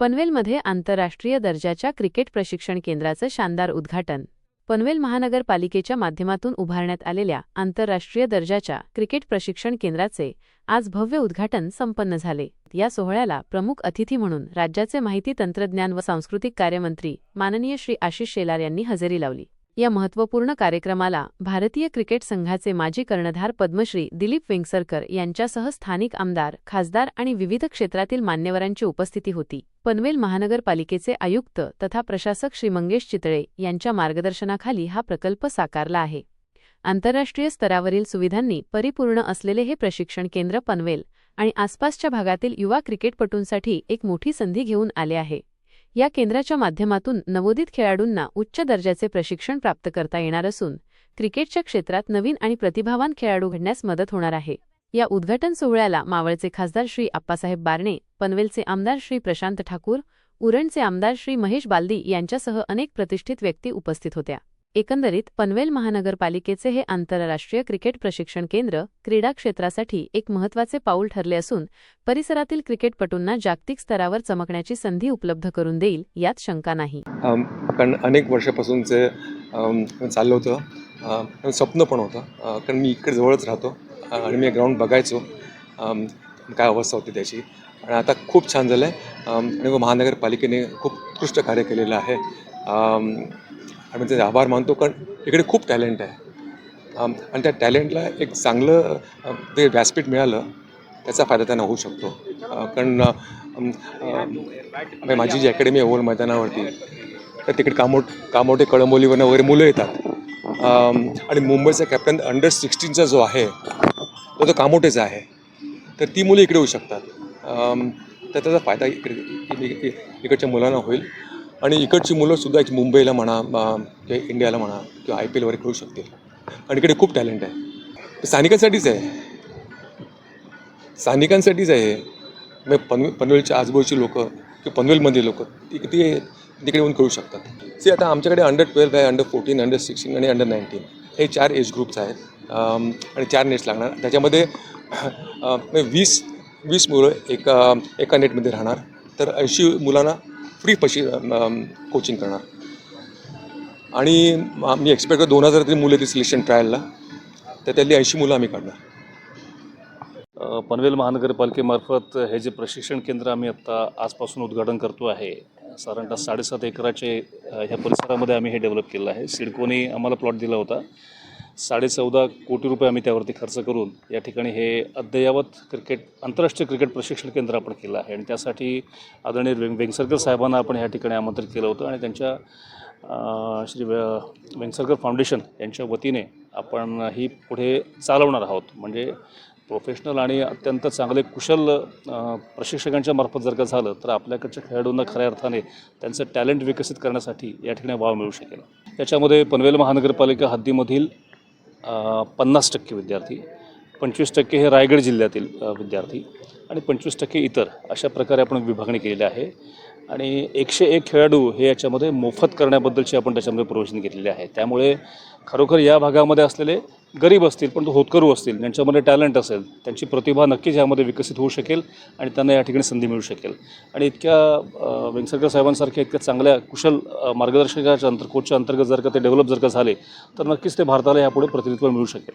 पनवेलमध्ये आंतरराष्ट्रीय दर्जाच्या क्रिकेट प्रशिक्षण केंद्राचं शानदार उद्घाटन. पनवेल महानगरपालिकेच्या माध्यमातून उभारण्यात आलेल्या आंतरराष्ट्रीय दर्जाच्या क्रिकेट प्रशिक्षण केंद्राचे आज भव्य उद्घाटन संपन्न झाले. या सोहळ्याला प्रमुख अतिथी म्हणून राज्याचे माहिती तंत्रज्ञान व सांस्कृतिक कार्यमंत्री माननीय श्री आशिष शेलार यांनी हजेरी लावली. या महत्त्वपूर्ण कार्यक्रमाला भारतीय क्रिकेट संघाचे माजी कर्णधार पद्मश्री दिलीप वेंगसरकर यांच्यासह स्थानिक आमदार खासदार आणि विविध क्षेत्रातील मान्यवरांची उपस्थिती होती. पनवेल महानगरपालिकेचे आयुक्त तथा प्रशासक श्री मंगेश चितळे यांच्या मार्गदर्शनाखाली हा प्रकल्प साकारला आहे. आंतरराष्ट्रीय स्तरावरील सुविधांनी परिपूर्ण असलेले हे प्रशिक्षण केंद्र पनवेल आणि आसपासच्या भागातील युवा क्रिकेटपटूंसाठी एक मोठी संधी घेऊन आले आहे. या केंद्राच्या माध्यमातून नवोदित खेळाडूंना उच्च दर्जाचे प्रशिक्षण प्राप्त करता येणार असून क्रिकेटच्या क्षेत्रात नवीन आणि प्रतिभावान खेळाडू घडण्यास मदत होणार आहे. या उद्घाटन सोहळ्याला मावळचे खासदार श्री आप्पासाहेब बारणे पनवेलचे आमदार श्री प्रशांत ठाकूर उरणचे आमदार श्री महेश बालदी यांच्यासह अनेक प्रतिष्ठित व्यक्ती उपस्थित होत्या. एकंदरीत पनवेल महानगरपालिकेचे हे आंतरराष्ट्रीय क्रिकेट प्रशिक्षण केंद्र क्रीडा क्षेत्रासाठी एक महत्त्वाचे पाऊल ठरले असून परिसरातील क्रिकेटपटूंना जागतिक स्तरावर चमकण्याची संधी उपलब्ध करून देईल यात शंका नाही. कारण अनेक वर्षापासूनचे चाललं होतं स्वप्न पण होतं कारण मी इकडे जवळच राहतो आणि मी ग्राउंड बघायचो काय अवस्था होती त्याची. आणि आता खूप छान झालं आहे आणि महानगरपालिकेने खूप उत्कृष्ट कार्य केलेलं आहे. आम्ही मी त्याचे आभार मानतो कारण इकडे खूप टॅलेंट आहे. आणि त्या टॅलेंटला एक चांगलं ते व्यासपीठ मिळालं त्याचा फायदा त्यांना होऊ शकतो. कारण माझी जी अकॅडमी आहे ओल मैदानावरती तर तिकडे कामोट कामोटे कळंबोलीवरनं वगैरे मुलं येतात. आणि मुंबईचा कॅप्टन अंडर सिक्स्टीनचा जो आहे तो तो कामोटेचा आहे. तर ती मुलं इकडे येऊ शकतात. तर त्याचा फायदा इकडे इकडच्या मुलांना होईल. आणि इकडची मुलंसुद्धा एक मुंबईला म्हणा किंवा इंडियाला म्हणा किंवा आय पी एल वगैरे खेळू शकतील. आणि इकडे खूप टॅलेंट आहे. स्थानिकांसाठीच आहे. स्थानिकांसाठीच आहे. मग पनवेल पनवेलच्या आजूबाजूची लोक किंवा पनवेलमधली लोक ती ती तिकडे येऊन खेळू शकतात. सी आता आमच्याकडे अंडर ट्वेल्व आहे अंडर फोर्टीन अंडर सिक्स्टीन आणि अंडर नाईन्टीन हे चार एज ग्रुप्स आहेत. आणि चार नेट्स लागणार. त्याच्यामध्ये वीस वीस मुलं एका एका नेटमध्ये राहणार. तर ऐंशी मुलांना फ्री पशी कोचिंग करणार. आणि आम्ही मी एक्सपेक्ट करतो दोन हजार तरी मुलं येतील सिलेक्शन ट्रायलला तर त्यातली ऐंशी मुलं आम्ही काढणार. पनवेल महानगरपालिकेमार्फत हे जे प्रशिक्षण केंद्र आम्ही आत्ता आजपासून उद्घाटन करतो आहे साधारणतः साडेसात एकराचे ह्या परिसरामध्ये आम्ही हे डेव्हलप केलं आहे. सिडकोने आम्हाला प्लॉट दिला होता. साडेचौदा कोटी रुपये आम्ही त्यावरती खर्च करून या ठिकाणी हे अद्ययावत क्रिकेट आंतरराष्ट्रीय क्रिकेट प्रशिक्षण केंद्र आपण केलं आहे. आणि त्यासाठी आदरणीय वेंग वेंगसरकर साहेबांना आपण ह्या ठिकाणी आमंत्रित केलं होतं आणि त्यांच्या श्री वेंगसरकर फाउंडेशन यांच्या वतीने आपण ही पुढे चालवणार आहोत. म्हणजे प्रोफेशनल आणि अत्यंत चांगले कुशल प्रशिक्षकांच्या मार्फत जर का झालं तर आपल्याकडच्या खेळाडूंना खऱ्या अर्थाने त्यांचं टॅलेंट विकसित करण्यासाठी या ठिकाणी वाव मिळू शकेल. याच्यामध्ये पनवेल महानगरपालिका हद्दीमधील पन्नास टक्के विद्यार्थी पंचवीस टक्के हे रायगड जिल्ह्यातील विद्यार्थी आणि पंचवीस टक्के इतर अशा प्रकारे आपण विभागणी केलेली आहे. आणि एकशे एक खेळाडू हे याच्यामध्ये मोफत करण्याबद्दलची आपण त्याच्यामध्ये प्रोव्हिजन घेतलेली आहे. त्यामुळे खरोखर या भागामध्ये असलेले गरीब असतील पण होतकरू असतील ज्यांच्यामध्ये टॅलेंट असेल त्यांची प्रतिभा नक्कीच यामध्ये विकसित होऊ शकेल आणि त्यांना या ठिकाणी संधी मिळू शकेल. आणि इतक्या वेंगसरकर साहेबांसारख्या इतक्या चांगल्या कुशल मार्गदर्शकाच्या अंतर कोचच्या अंतर्गत जर का ते डेव्हलप जर का झाले तर नक्कीच ते भारताला यापुढे प्रतिनिधित्व मिळू शकेल.